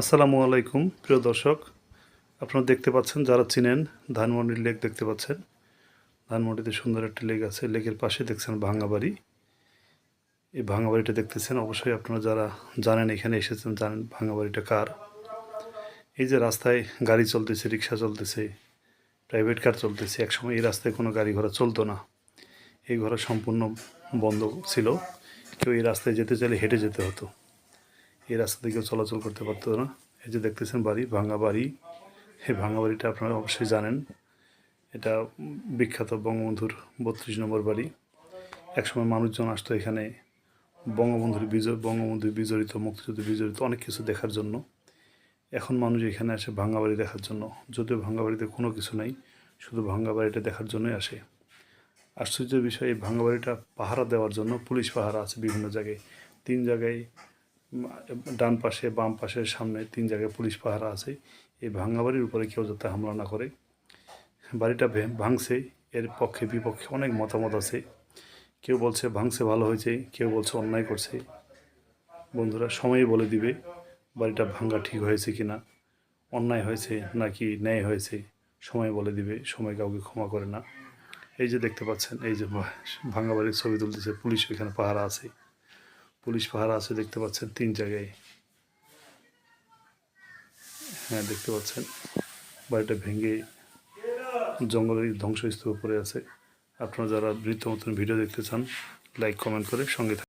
আসসালামু আলাইকুম, প্রিয় দর্শক। আপনারা দেখতে পাচ্ছেন, যারা চিনেন ধানমন্ডির লেক দেখতে পাচ্ছেন। ধানমন্ডিতে সুন্দর একটি লেক আছে, লেকের পাশে দেখছেন ভাঙা বাড়ি এই ভাঙা বাড়িটা দেখতেছেন, অবশ্যই আপনারা যারা জানেন এখানে এসেছেন জানেন ভাঙা বাড়িটা কার। এই যে রাস্তায় গাড়ি চলতেছে, রিক্সা চলতেছে, প্রাইভেট কার চলতেছে, একসময় এই রাস্তায় কোনো গাড়ি ঘোড়া চলতো না। এই ঘোড়া সম্পূর্ণ বন্ধ ছিল। কেউ এই রাস্তায় যেতে চাইলে হেঁটে যেতে হতো। এই রাস্তা দিয়ে চলাচল করতে পারতো না। এই যে দেখতেছেন বাড়ি, ভাঙা বাড়ি। এই ভাঙা বাড়িটা আপনারা অবশ্যই জানেন। এটা বিখ্যাত বঙ্গবন্ধুর বত্রিশ নম্বর বাড়ি। একসময় মানুষজন আসতো এখানে বঙ্গবন্ধুর বিজয় বঙ্গবন্ধুর বিজড়িত, মুক্তিযুদ্ধ বিজড়িত অনেক কিছু দেখার জন্য। এখন মানুষ এখানে আসে ভাঙা বাড়ি দেখার জন্য। যদিও ভাঙা বাড়িতে কোনো কিছু নেই, শুধু ভাঙা বাড়িটা দেখার জন্যই আসে। আশ্চর্যের বিষয়, এই ভাঙা বাড়িটা পাহারা দেওয়ার জন্য পুলিশ পাহারা আছে বিভিন্ন জায়গায়। তিন জায়গায় ডান পাশে, বাম পাশে, সামনে তিন জায়গায় পুলিশ পাহারা আছে। এই ভাঙা বাড়ির উপরে কেউ যাতে হামলা না করে। বাড়িটা ভাঙছে, এর পক্ষে, বিপক্ষে অনেক মতামত আছে। কেউ বলছে ভাঙছে, ভালো হয়েছে, কেউ বলছে অন্যায় করছে। বন্ধুরা, সময়ই বলে দিবে, বাড়িটা ভাঙা ঠিক হয়েছে কি না অন্যায় হয়েছে নাকি ন্যায় হয়েছে, সময় বলে দিবে, সময় কাউকে ক্ষমা করে না। এই যে দেখতে পাচ্ছেন, এই যে ভা- ভাঙা বাড়ির ছবি তুলতেছে, পুলিশ ওইখানে পাহারা আছে। পুলিশ পাহারা আছে, দেখতে পাচ্ছেন তিন জায়গায়। হ্যাঁ দেখতে পাচ্ছেন। বাড়িটা ভেঙে জঙ্গলের ধ্বংসস্তূপ পড়ে আছে। আপনারা যারা বৃত্ত মতন ভিডিও দেখতে চান, লাইক, কমেন্ট করে সঙ্গে।